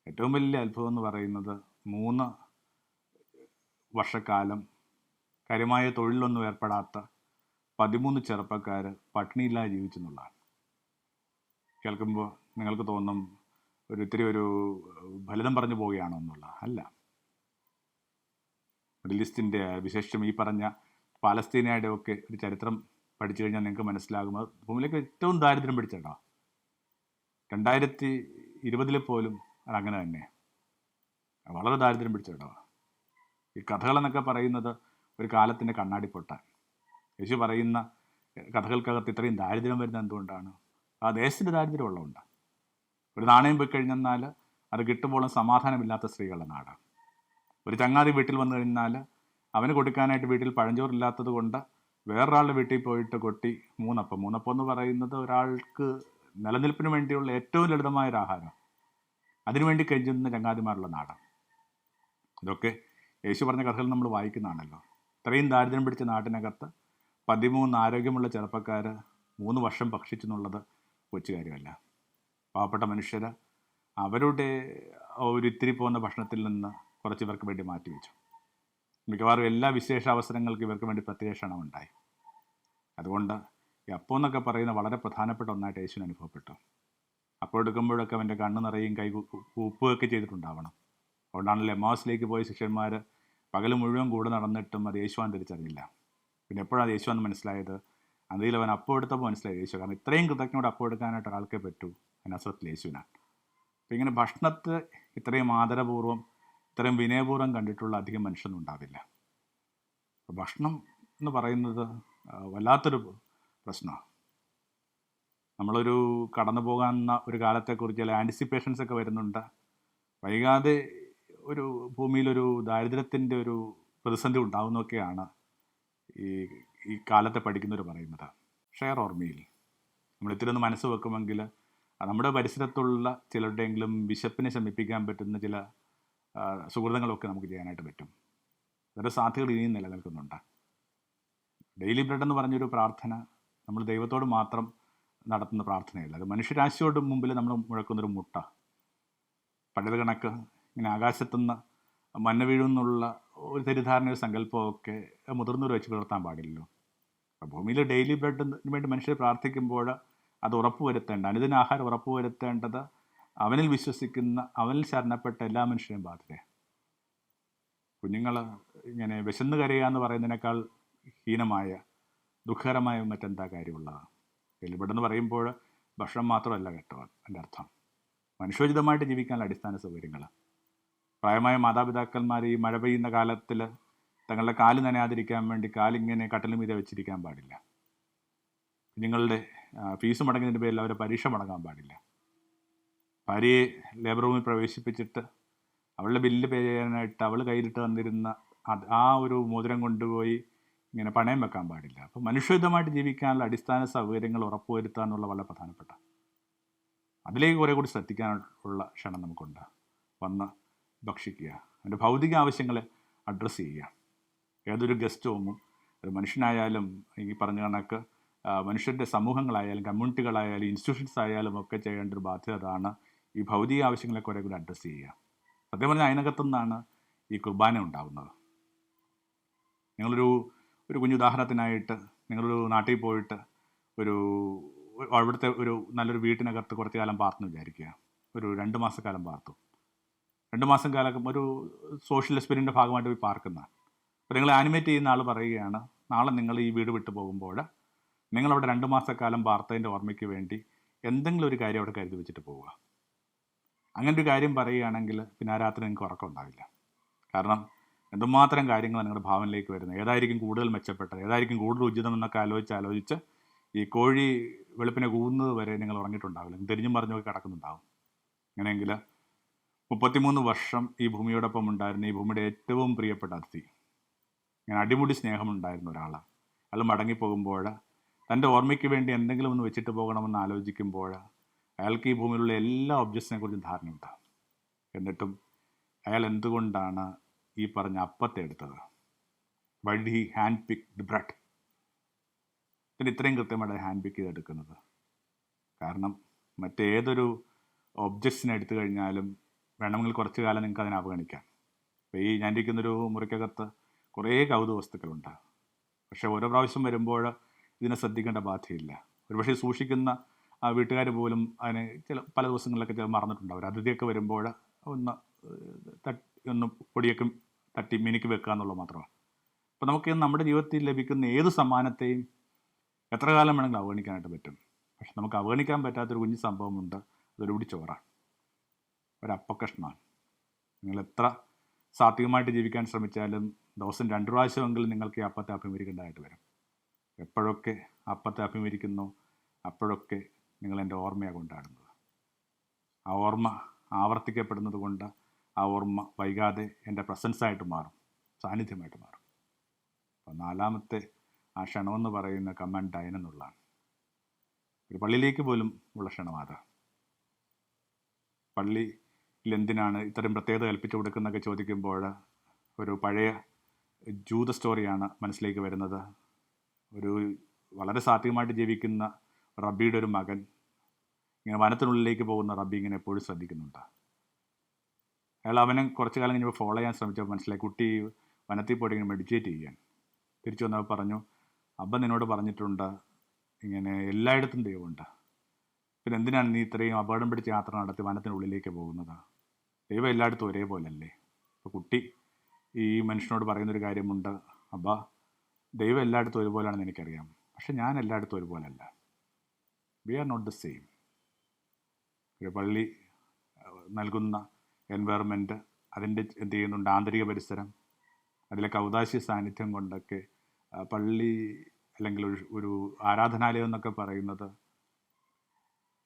ഏറ്റവും വലിയ അത്ഭുതം എന്ന് പറയുന്നത് മൂന്ന് വർഷക്കാലം. കാര്യമായ തൊഴിലൊന്നും ഏർപ്പെടാത്ത പതിമൂന്ന് ചെറുപ്പക്കാർ പട്ടിണിയില്ലാതെ ജീവിച്ചെന്നുള്ളതാണ് കേൾക്കുമ്പോൾ നിങ്ങൾക്ക് തോന്നും ഒരു ഇത്തിരി ഒരു ഫലിതം പറഞ്ഞു പോവുകയാണോ എന്നുള്ള അല്ല. മിഡിൽ ഈസ്റ്റിന്റെ വിശേഷം ഈ പറഞ്ഞ പാലസ്തീനയുടെ ഒക്കെ ഒരു ചരിത്രം പഠിച്ചു കഴിഞ്ഞാൽ നിങ്ങൾക്ക് മനസ്സിലാകും. അത് ഭൂമിയിലേക്ക് ഏറ്റവും ദാരിദ്ര്യം പിടിച്ചേട്ടോ രണ്ടായിരത്തി ഇരുപതിലെ പോലും അതങ്ങനെ തന്നെ. വളരെ ദാരിദ്ര്യം പിടിച്ചേട്ടോ ഈ കഥകളെന്നൊക്കെ പറയുന്നത് ഒരു കാലത്തിന്റെ കണ്ണാടി പൊട്ടാൻ യേശു പറയുന്ന കഥകൾക്കകത്ത് ഇത്രയും ദാരിദ്ര്യം വരുന്നത് എന്തുകൊണ്ടാണ്? ആ ദേശത്തിന്റെ ദാരിദ്ര്യം ഉള്ളതുകൊണ്ടാണ്. ഒരു നാണയം പോയി കഴിഞ്ഞെന്നാൽ അത് കിട്ടുമ്പോഴും സമാധാനമില്ലാത്ത സ്ത്രീകളുടെ നാടാണ്. ഒരു ചങ്ങാതി വീട്ടിൽ വന്നു കഴിഞ്ഞാൽ അവന് കൊടുക്കാനായിട്ട് വീട്ടിൽ പഴഞ്ചോറില്ലാത്തത് കൊണ്ട് വേറൊരാളുടെ വീട്ടിൽ പോയിട്ട് കൊട്ടി മൂന്നപ്പം. മൂന്നപ്പം എന്ന് പറയുന്നത് ഒരാൾക്ക് നിലനിൽപ്പിന് വേണ്ടിയുള്ള ഏറ്റവും ലളിതമായ ഒരു ആഹാരം അതിനുവേണ്ടി കെഞ്ചുന്ന ചങ്ങാതിമാരുള്ള നാടാണ്. ഇതൊക്കെ യേശു പറഞ്ഞ കഥകൾ നമ്മൾ വായിക്കുന്നതാണല്ലോ. ഇത്രയും ദാരിദ്ര്യം പിടിച്ച നാട്ടിനകത്ത് പതിമൂന്ന് ആരോഗ്യമുള്ള ചെറുപ്പക്കാർ മൂന്ന് വർഷം ഭക്ഷിച്ചു എന്നുള്ളത് കൊച്ചു കാര്യമല്ല. പാവപ്പെട്ട മനുഷ്യർ അവരുടെ ഒരു ഇത്തിരി പോകുന്ന ഭക്ഷണത്തിൽ നിന്ന് കുറച്ച് ഇവർക്ക് വേണ്ടി മാറ്റിവെച്ചു മിക്കവാറും എല്ലാ വിശേഷ അവസരങ്ങൾക്കും ഇവർക്ക് വേണ്ടി പ്രത്യേക ക്ഷണം ഉണ്ടായി. അതുകൊണ്ട് അപ്പം എന്നൊക്കെ പറയുന്ന വളരെ പ്രധാനപ്പെട്ട ഒന്നായിട്ട് യേശുവിന് അനുഭവപ്പെട്ടു. അപ്പോൾ എടുക്കുമ്പോഴൊക്കെ അവന്റെ കണ്ണ് നിറയും കൈ ഉപ്പുകയൊക്കെ ചെയ്തിട്ടുണ്ടാവണം. അതുകൊണ്ടാണല്ലോ എമാസിലേക്ക് പോയ ശിഷ്യന്മാർ പകൽ മുഴുവൻ കൂടെ നടന്നിട്ടും അത് യേശുവാൻ തിരിച്ചറിഞ്ഞില്ല പിന്നെ എപ്പോഴാണ് യേശുവാൻ മനസ്സിലായത്? അതിൽ അവൻ അപ്പം എടുത്തപ്പോൾ മനസ്സിലായി യേശു കാരണം ഇത്രയും കൃതജ്ഞയോട് അപ്പോൾ എടുക്കാനായിട്ട് ഒരാൾക്കേ പറ്റൂ അതിനസത്തിൽ യേശുവിനാണ്. അപ്പം ഇങ്ങനെ ഭക്ഷണത്തെ ഇത്രയും ആദരപൂർവം ഇത്രയും വിനയപൂർവം കണ്ടിട്ടുള്ള അധികം മനുഷ്യനും ഉണ്ടാവില്ല. അപ്പോൾ ഭക്ഷണം എന്ന് പറയുന്നത് വല്ലാത്തൊരു പ്രശ്നമാണ്. നമ്മളൊരു കടന്നു പോകാവുന്ന ഒരു കാലത്തെക്കുറിച്ച് ആന്റിസിപ്പേഷൻസ് ഒക്കെ വരുന്നുണ്ട്. വൈകാതെ ഒരു ഭൂമിയിലൊരു ദാരിദ്ര്യത്തിന്റെ ഒരു പ്രതിസന്ധി ഉണ്ടാകുന്നൊക്കെയാണ് ഈ ഈ കാലത്തെ പഠിക്കുന്നവർ പറയുന്നത്. ഷെയർ ഓർമ്മയിൽ. നമ്മൾ ഇത്തിരി ഒന്ന് മനസ്സ് വെക്കുമെങ്കിൽ നമ്മുടെ പരിസരത്തുള്ള ചിലരുടെയെങ്കിലും വിശപ്പിനെ ശമിപ്പിക്കാൻ പറ്റുന്ന ചില സുഹൃതങ്ങളൊക്കെ നമുക്ക് ചെയ്യാനായിട്ട് പറ്റും. അതൊരു സാധ്യതകൾ ഇനിയും നിലനിൽക്കുന്നുണ്ട്. ഡെയിലി ബ്രെഡ് എന്ന് പറഞ്ഞൊരു പ്രാർത്ഥന നമ്മൾ ദൈവത്തോട് മാത്രം നടത്തുന്ന പ്രാർത്ഥനയല്ല. അത് മനുഷ്യരാശിയോട് മുമ്പിൽ നമ്മൾ മുഴക്കുന്നൊരു മുട്ട. പഴയത് കണക്ക് ഇങ്ങനെ ആകാശത്തുനിന്ന് മഞ്ഞ വീഴുന്നുള്ള ഒരു തെറ്റിദ്ധാരണ ഒരു സങ്കല്പമൊക്കെ മുതിർന്നവർ വെച്ച് പുലർത്താൻ പാടില്ലല്ലോ. ഭൂമിയിൽ ഡെയിലി ബ്രെഡിന് വേണ്ടി മനുഷ്യർ പ്രാർത്ഥിക്കുമ്പോൾ അത് ഉറപ്പുവരുത്തേണ്ട അനുദിന ആഹാരം ഉറപ്പുവരുത്തേണ്ടത് അവനിൽ വിശ്വസിക്കുന്ന അവനിൽ ശരണപ്പെട്ട എല്ലാ മനുഷ്യരെയും ബാധ്യതയാണ് കുഞ്ഞുങ്ങൾ ഇങ്ങനെ വിശന്ന് കരയുക എന്ന് പറയുന്നതിനേക്കാൾ ഹീനമായ ദുഃഖകരമായ മറ്റെന്താ കാര്യമുള്ളതാണ് എന്ന് പറയുമ്പോൾ ഭക്ഷണം മാത്രമല്ല കേട്ടോ എന്റെ അർത്ഥം. മനുഷ്യോചിതമായിട്ട് ജീവിക്കാനുള്ള അടിസ്ഥാന സൗകര്യങ്ങൾ പ്രായമായ മാതാപിതാക്കന്മാർ ഈ മഴ പെയ്യുന്ന കാലത്തിൽ തങ്ങളുടെ കാൽ നനയാതിരിക്കാൻ വേണ്ടി കാലിങ്ങനെ കട്ടലും മീതെ വെച്ചിരിക്കാൻ പാടില്ല. കുഞ്ഞുങ്ങളുടെ ഫീസ് മുടങ്ങുന്നതിന്റെ പേരിൽ അവരെ പരീക്ഷ മുടങ്ങാൻ പാടില്ല. ഭാര്യയെ ലേബർ റൂമിൽ പ്രവേശിപ്പിച്ചിട്ട് അവളുടെ ബില്ല് പേ ചെയ്യാനായിട്ട് അവൾ കയ്യിലിട്ട് തന്നിരുന്ന ആ ഒരു മോതിരം കൊണ്ടുപോയി ഇങ്ങനെ പണയം വെക്കാൻ പാടില്ല. അപ്പോൾ മനുഷ്യയുദ്ധമായിട്ട് ജീവിക്കാനുള്ള അടിസ്ഥാന സൗകര്യങ്ങൾ ഉറപ്പുവരുത്തുക എന്നുള്ള വളരെ പ്രധാനപ്പെട്ട. അതിലേക്ക് കുറേ കൂടി ശ്രദ്ധിക്കാനുള്ള ക്ഷണം നമുക്കുണ്ട്. വന്ന് ഭക്ഷിക്കുക. അതിന്റെ ഭൗതിക ആവശ്യങ്ങളെ അഡ്രസ്സ് ചെയ്യുക. ഏതൊരു ഗസ്റ്റ് ഹോമും ഒരു മനുഷ്യനായാലും ഈ പറഞ്ഞ കണക്ക് മനുഷ്യന്റെ സമൂഹങ്ങളായാലും കമ്മ്യൂണിറ്റികളായാലും ഇൻസ്റ്റിറ്റ്യൂഷൻസ് ആയാലും ഒക്കെ ചെയ്യേണ്ട ഒരു ബാധ്യത അതാണ് ഈ ഭൗതിക ആവശ്യങ്ങളെ കുറേ കൂടി അഡ്രസ്സ് ചെയ്യുക. സത്യം പറഞ്ഞാൽ അതിനകത്തു നിന്നാണ് ഈ കുർബാന ഉണ്ടാകുന്നത് നിങ്ങളൊരു ഒരു കുഞ്ഞു ഉദാഹരണത്തിനായിട്ട് നിങ്ങളൊരു നാട്ടിൽ പോയിട്ട് ഒരു അവിടുത്തെ ഒരു നല്ലൊരു വീട്ടിനകത്ത് കുറച്ച് കാലം പാർത്തു വിചാരിക്കുക. ഒരു രണ്ട് മാസക്കാലം പാർത്തു. രണ്ട് മാസം കാലം ഒരു സോഷ്യൽ എക്സ്പീരിയന്റെ ഭാഗമായിട്ട് പോയി പാർക്കുന്ന അപ്പോൾ നിങ്ങൾ ആനിമേറ്റ് ചെയ്യുന്ന ആൾ പറയുകയാണ് നാളെ നിങ്ങൾ ഈ വീട് വിട്ടു പോകുമ്പോൾ നിങ്ങളവിടെ രണ്ട് മാസക്കാലം പാർത്തതിന്റെ ഓർമ്മയ്ക്ക് വേണ്ടി എന്തെങ്കിലും ഒരു കാര്യം അവിടെ കരുതി വെച്ചിട്ട് പോവുക. അങ്ങനെ ഒരു കാര്യം പറയുകയാണെങ്കിൽ പിന്നെ ആ രാത്രി നിങ്ങൾക്ക് ഉറക്കം ഉണ്ടാവില്ല. കാരണം എന്തുമാത്രം കാര്യങ്ങൾ നിങ്ങളുടെ ഭാവനയിലേക്ക് വരുന്നത്. ഏതായിരിക്കും കൂടുതൽ മെച്ചപ്പെട്ടത്? ഏതായിരിക്കും കൂടുതൽ ഉചിതം എന്നൊക്കെ ആലോചിച്ച് ആലോചിച്ച് ഈ കോഴി വെളുപ്പിനെ കൂവുന്നത് വരെ നിങ്ങൾ ഉറങ്ങിയിട്ടുണ്ടാവില്ല. തിരിഞ്ഞും പറഞ്ഞു പോയി കിടക്കുന്നുണ്ടാവും. അങ്ങനെയെങ്കിൽ മുപ്പത്തിമൂന്ന് വർഷം ഈ ഭൂമിയോടൊപ്പം ഉണ്ടായിരുന്ന ഈ ഭൂമിയുടെ ഏറ്റവും പ്രിയപ്പെട്ട അതിഥി. ഞാൻ അടിമുടി സ്നേഹമുണ്ടായിരുന്ന ഒരാളാണ് അയാൾ മടങ്ങിപ്പോകുമ്പോൾ തന്റെ ഓർമ്മയ്ക്ക് വേണ്ടി എന്തെങ്കിലും ഒന്ന് വെച്ചിട്ട് പോകണമെന്ന് ആലോചിക്കുമ്പോൾ അയാൾക്ക് ഈ ഭൂമിയിലുള്ള എല്ലാ ഒബ്ജക്ട്സിനെ കുറിച്ചും ധാരണയുണ്ട്. എന്നിട്ടും അയാൾ എന്തുകൊണ്ടാണ് ഈ പറഞ്ഞ അപ്പത്തെ എടുത്തത്? Why he hand pick the bread പിന്നെ ഇത്രയും കൃത്യമായിട്ട് ഹാൻഡ് പിക്ക് ചെയ്തെടുക്കുന്നത്. കാരണം മറ്റേതൊരു ഒബ്ജക്ട്സിനെ എടുത്തു കഴിഞ്ഞാലും വേണമെങ്കിൽ കുറച്ച് കാലം നിങ്ങൾക്ക് അതിനെ അവഗണിക്കാം. അപ്പോൾ ഈ ഞാൻ ഇരിക്കുന്നൊരു മുറിക്കകത്ത് കുറേ കൗതുക വസ്തുക്കളുണ്ട്. പക്ഷേ ഓരോ പ്രാവശ്യം വരുമ്പോൾ ഇതിനെ ശ്രദ്ധിക്കേണ്ട ബാധ്യതയില്ല. ഒരുപക്ഷെ സൂക്ഷിക്കുന്ന വീട്ടുകാർ പോലും അതിനെ ചില പല ദിവസങ്ങളിലൊക്കെ ചില മറന്നിട്ടുണ്ടാവും അതിഥിയൊക്കെ വരുമ്പോൾ ഒന്ന് തട്ടി ഒന്ന് പൊടിയൊക്കെ തട്ടി മിനുക്കി വെക്കുക എന്നുള്ളത് മാത്രമാണ്. അപ്പോൾ നമുക്ക് നമ്മുടെ ജീവിതത്തിൽ ലഭിക്കുന്ന ഏത് സമ്മാനത്തെയും എത്ര കാലം വേണമെങ്കിലും അവഗണിക്കാനായിട്ട് പറ്റും. പക്ഷെ നമുക്ക് അവഗണിക്കാൻ പറ്റാത്തൊരു കുഞ്ഞു സംഭവമുണ്ട്. അതൊരു പിടി ചോറാണ് ഒരപ്പക്കഷ്ണമാണ് നിങ്ങൾ എത്ര സാത്വികമായിട്ട് ജീവിക്കാൻ ശ്രമിച്ചാലും ദിവസം രണ്ട് പ്രാവശ്യമെങ്കിലും നിങ്ങൾക്ക് ഈ അപ്പത്തെ അഭിമുഖിക്കേണ്ടതായിട്ട് വരും. എപ്പോഴൊക്കെ അപ്പത്തെ അഭിമുഖിക്കുന്നു അപ്പോഴൊക്കെ നിങ്ങൾ എന്റെ ഓർമ്മയാണ് കൊണ്ടാടുന്നത്. ആ ഓർമ്മ ആവർത്തിക്കപ്പെടുന്നത് കൊണ്ട് ആ ഓർമ്മ വൈകാതെ എന്റെ പ്രസൻസായിട്ട് മാറും സാന്നിധ്യമായിട്ട് മാറും. അപ്പോൾ നാലാമത്തെ ആ ക്ഷണമെന്ന് പറയുന്ന കമാൻഡ് ഡയൻ എന്നുള്ളതാണ്. ഒരു പള്ളിയിലേക്ക് പോലും ഉള്ള ക്ഷണമാത്. പള്ളിയിൽ എന്തിനാണ് ഇത്തരം പ്രത്യേകത കൽപ്പിച്ചു കൊടുക്കുന്നതൊക്കെ ചോദിക്കുമ്പോൾ ഒരു പഴയ ജൂത സ്റ്റോറിയാണ് മനസ്സിലേക്ക് വരുന്നത്. ഒരു വളരെ സാത്വികമായിട്ട് ജീവിക്കുന്ന റബ്ബിയുടെ ഒരു മകൻ ഇങ്ങനെ വനത്തിനുള്ളിലേക്ക് പോകുന്ന റബ്ബി ഇങ്ങനെ എപ്പോഴും ശ്രദ്ധിക്കുന്നുണ്ട്. അയാൾ അവനെ കുറച്ച് കാലം കഴിഞ്ഞപ്പോൾ ഫോളോ ചെയ്യാൻ ശ്രമിച്ചപ്പോൾ മനസ്സിലായി കുട്ടി വനത്തിൽ പോയിട്ട് ഇങ്ങനെ മെഡിറ്റേറ്റ് ചെയ്യാൻ. തിരിച്ചു വന്നപ്പോൾ പറഞ്ഞു അബ്ബ നിന്നോട് പറഞ്ഞിട്ടുണ്ട് ഇങ്ങനെ എല്ലായിടത്തും ദൈവമുണ്ട്. പിന്നെ എന്തിനാണ് നീ ഇത്രയും അപകടം പിടിച്ച് യാത്ര നടത്തി വനത്തിനുള്ളിലേക്ക് പോകുന്നത്? ദൈവം എല്ലായിടത്തും ഒരേപോലെ അല്ലേ അപ്പോൾ കുട്ടി ഈ മനുഷ്യനോട് പറയുന്നൊരു കാര്യമുണ്ട് അബ്ബ ദൈവം എല്ലായിടത്തും ഒരുപോലെയാണെന്ന് എനിക്കറിയാം പക്ഷെ ഞാൻ എല്ലായിടത്തും ഒരുപോലല്ല. We are not the same ഒരു പള്ളി നൽകുന്ന എൻവയറമെന്റ് അതിന്റെ എന്ത് ചെയ്യുന്നുണ്ട്? ആന്തരിക പരിസരം അതിലെ കൗതാശി സാന്നിധ്യം കൊണ്ടൊക്കെ പള്ളി അല്ലെങ്കിൽ ഒരു ഒരു ആരാധനാലയം എന്നൊക്കെ പറയുന്നത്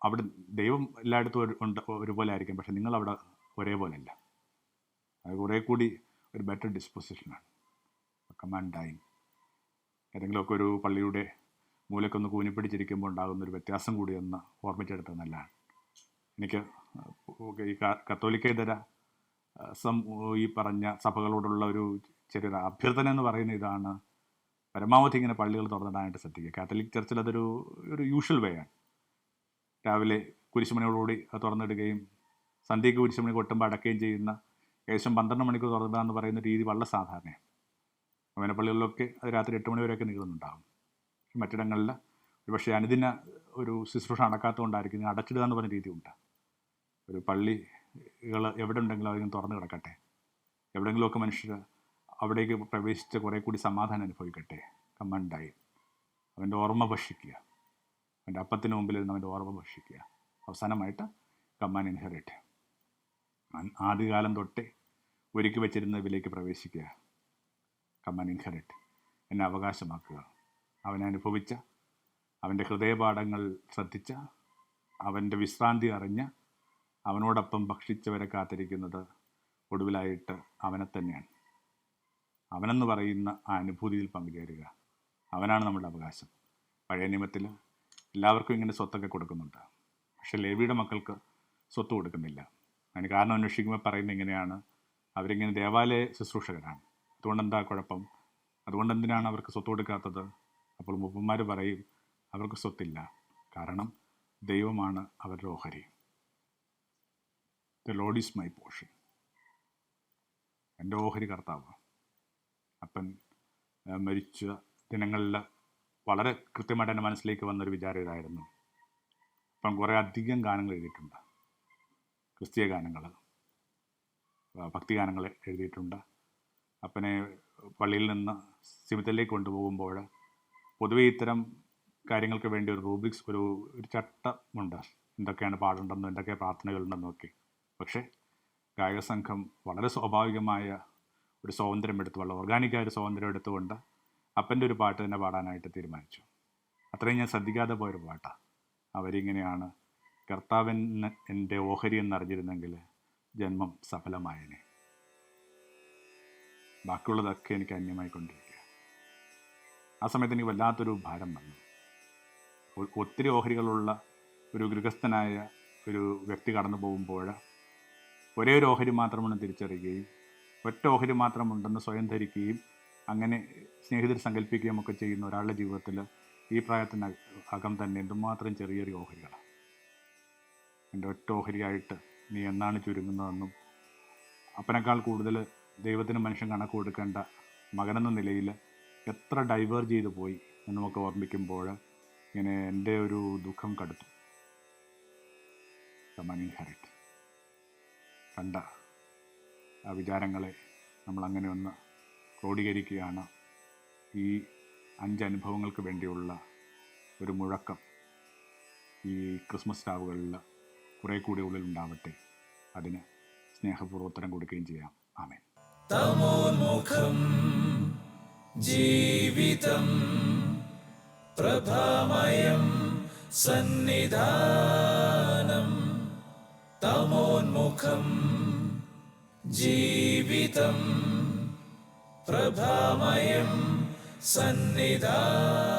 അവിടെ ദൈവം എല്ലായിടത്തും ഉണ്ട് ഒരുപോലെ ആയിരിക്കും പക്ഷെ നിങ്ങൾ അവിടെ ഒരേപോലെ അല്ല അത് കുറേ കൂടി ഒരു ബെറ്റർ ഡിസ്പൊസിഷനാണ് കമാൻഡ് കമാൻഡായും ഏതെങ്കിലുമൊക്കെ ഒരു പള്ളിയുടെ മൂലക്കൊന്ന് കൂനിപ്പിടിച്ചിരിക്കുമ്പോൾ ഉണ്ടാകുന്ന ഒരു വ്യത്യാസം കൂടി ഒന്ന് ഓർമ്മിച്ചെടുത്തത് നല്ലതാണ്. എനിക്ക് ഈ കത്തോലിക്കേതര സം ഈ പറഞ്ഞ സഭകളോടുള്ള ഒരു ചെറിയൊരു അഭ്യർത്ഥന എന്ന് പറയുന്ന ഇതാണ് പരമാവധി ഇങ്ങനെ പള്ളികൾ തുറന്നിടാനായിട്ട് ശ്രദ്ധിക്കുക. കാത്തലിക് ചർച്ചിൽ അതൊരു ഒരു യൂഷ്വൽ വേ ആണ്. രാവിലെ കുരിശുമണിയോടുകൂടി തുറന്നിടുകയും സന്ധ്യയ്ക്ക് കുരിശുമണി കൊട്ടുമ്പോൾ അടക്കുകയും ചെയ്യുന്ന ഏകദേശം പന്ത്രണ്ട് മണിക്കൂർ തുറന്നതാണെന്ന് പറയുന്ന രീതി വളരെ സാധാരണയാണ്. അങ്ങനെ പള്ളികളിലൊക്കെ അത് രാത്രി എട്ട് മണി വരെയൊക്കെ നീളുന്നുണ്ടാകും മറ്റിടങ്ങളിൽ ഒരുപക്ഷെ അനുദിന ഒരു ശുശ്രൂഷ നടക്കാത്തതുകൊണ്ടായിരിക്കും അടച്ചിടുക എന്ന് പറഞ്ഞ രീതി ഉണ്ട്. ഒരു പള്ളികൾ എവിടെ ഉണ്ടെങ്കിലും അവരിങ്ങനെ തുറന്നു കിടക്കട്ടെ. എവിടെയെങ്കിലുമൊക്കെ മനുഷ്യർ അവിടേക്ക് പ്രവേശിച്ച് കുറേ കൂടി സമാധാനം അനുഭവിക്കട്ടെ. കമ്മണ്ടായി അവന്റെ ഓർമ്മ ഭക്ഷിക്കുക. അവന്റെ അപ്പത്തിന് മുമ്പിൽ നിന്ന് അവന്റെ ഓർമ്മ ഭക്ഷിക്കുക. അവസാനമായിട്ട് കമ്മാൻ ഇൻഹെറിറ്റ് ആദ്യകാലം തൊട്ടേ ഒരുക്കി വെച്ചിരുന്ന വിലയ്ക്ക് പ്രവേശിക്കുക. Come and inherit. എന്നെ അവകാശമാക്കുക. അവൻ അനുഭവിച്ച അവന്റെ ഹൃദയപാഠങ്ങൾ ശ്രദ്ധിച്ച അവന്റെ വിശ്രാന്തി അറിഞ്ഞ അവനോടൊപ്പം ഭക്ഷിച്ചവരെ കാത്തിരിക്കുന്നത് ഒടുവിലായിട്ട് അവനെ തന്നെയാണ്. അവനെന്ന് പറയുന്ന ആ അനുഭൂതിയിൽ പങ്കുചേരുക. അവനാണ് നമ്മുടെ അവകാശം. പഴയ നിയമത്തിൽ എല്ലാവർക്കും ഇങ്ങനെ സ്വത്തൊക്കെ കൊടുക്കുന്നുണ്ട്. പക്ഷെ ലേവിയുടെ മക്കൾക്ക് സ്വത്ത് കൊടുക്കുന്നില്ല. അതിന് കാരണം അന്വേഷിക്കുമ്പോൾ പറയുന്നത് എങ്ങനെയാണ് അവരിങ്ങനെ ദേവാലയ ശുശ്രൂഷകരാണ്. അതുകൊണ്ട് എന്താ കുഴപ്പം? അതുകൊണ്ട് എന്തിനാണ് അവർക്ക് സ്വത്ത് കൊടുക്കാത്തത്? അപ്പോൾ മുപ്പന്മാർ പറയും അവർക്ക് സ്വത്തില്ല. കാരണം ദൈവമാണ് അവരുടെ ഓഹരി. The Lord is my portion എന്റെ ഓഹരി കർത്താവ്. അപ്പൻ മരിച്ച ദിനങ്ങളിൽ വളരെ കൃത്യമായിട്ട് എന്റെ മനസ്സിലേക്ക് വന്നൊരു വിചാരം ഇതായിരുന്നു. അപ്പം കുറേ അധികം ഗാനങ്ങൾ എഴുതിയിട്ടുണ്ട്. ക്രിസ്തീയ ഗാനങ്ങൾ ഭക്തി ഗാനങ്ങൾ എഴുതിയിട്ടുണ്ട്. അപ്പനെ പള്ളിയിൽ നിന്ന് സിമിത്തലിലേക്ക് കൊണ്ടുപോകുമ്പോൾ പൊതുവെ ഇത്തരം കാര്യങ്ങൾക്ക് വേണ്ടി ഒരു റൂബിക്സ് ഒരു ഒരു ചട്ടമുണ്ട്. എന്തൊക്കെയാണ് പാടേണ്ടതെന്നും എന്തൊക്കെ പ്രാർത്ഥനകളുണ്ടെന്നും ഒക്കെ. പക്ഷേ ഗായക സംഘം വളരെ സ്വാഭാവികമായ ഒരു സ്വാതന്ത്ര്യം എടുത്തുള്ള വളരെ ഓർഗാനിക്കായ ഒരു സ്വാതന്ത്ര്യം എടുത്തുകൊണ്ട് അപ്പന്റെ ഒരു പാട്ട് തന്നെ പാടാനായിട്ട് തീരുമാനിച്ചു. അത്രയും ഞാൻ ശ്രദ്ധിക്കാതെ പോയൊരു പാട്ടാണ്. അവരിങ്ങനെയാണ് കർത്താവൻ എന്റെ ഓഹരി എന്നറിഞ്ഞിരുന്നെങ്കിൽ ജന്മം സഫലമായനെ. ബാക്കിയുള്ളതൊക്കെ എനിക്ക് അന്യമായിക്കൊണ്ടിരിക്കുക ആ സമയത്ത് എനിക്ക് വല്ലാത്തൊരു ഭാരം വന്നു. ഒത്തിരി ഓഹരികളുള്ള ഒരു ഗൃഹസ്ഥനായ ഒരു വ്യക്തി കടന്നു പോകുമ്പോൾ ഒരേ ഒരു ഓഹരി മാത്രമാണ് തിരിച്ചറിയുകയും ഒറ്റ ഓഹരി മാത്രമുണ്ടെന്ന് സ്വയം ധരിക്കുകയും അങ്ങനെ സ്നേഹിതർ സങ്കല്പിക്കുകയും ഒക്കെ ചെയ്യുന്ന ഒരാളുടെ ജീവിതത്തിൽ ഈ പ്രായത്തിന് അകം തന്നെ എന്തുമാത്രം ചെറിയ ചെറിയ ഓഹരികളാണ്. എന്റെ ഒറ്റ ഓഹരിയായിട്ട് നീ എന്നാണ് ചുരുങ്ങുന്നതെന്നും അപ്പനേക്കാൾ കൂടുതൽ ദൈവത്തിന് മനുഷ്യൻ കണക്ക് കൊടുക്കേണ്ട മകനെന്ന നിലയിൽ എത്ര ഡൈവേർജ് ചെയ്തു പോയി എന്ന് ഓർമ്മിക്കുമ്പോൾ ഇങ്ങനെ എന്റെ ഒരു ദുഃഖം കടുത്തു. ഹരിറ്റ് കണ്ട ആ വിചാരങ്ങളെ നമ്മൾ അങ്ങനെ ഒന്ന് ക്രോഡീകരിക്കുകയാണ്. ഈ അഞ്ച് അനുഭവങ്ങൾക്ക് വേണ്ടിയുള്ള ഒരു മുഴക്കം ഈ ക്രിസ്മസ് രാവുകളിൽ കുറേ കൂടി ഉള്ളിൽ ഉണ്ടാവട്ടെ അതിന് സ്നേഹപൂർവം ഉത്തരം കൊടുക്കുകയും ചെയ്യാം. ആമേ തമോന്മുഖം ജീവിതം പ്രഭാമയം സന്നിധാനം. തമോന്മുഖം ജീവിതം പ്രഭാമയം സന്നിധാനം.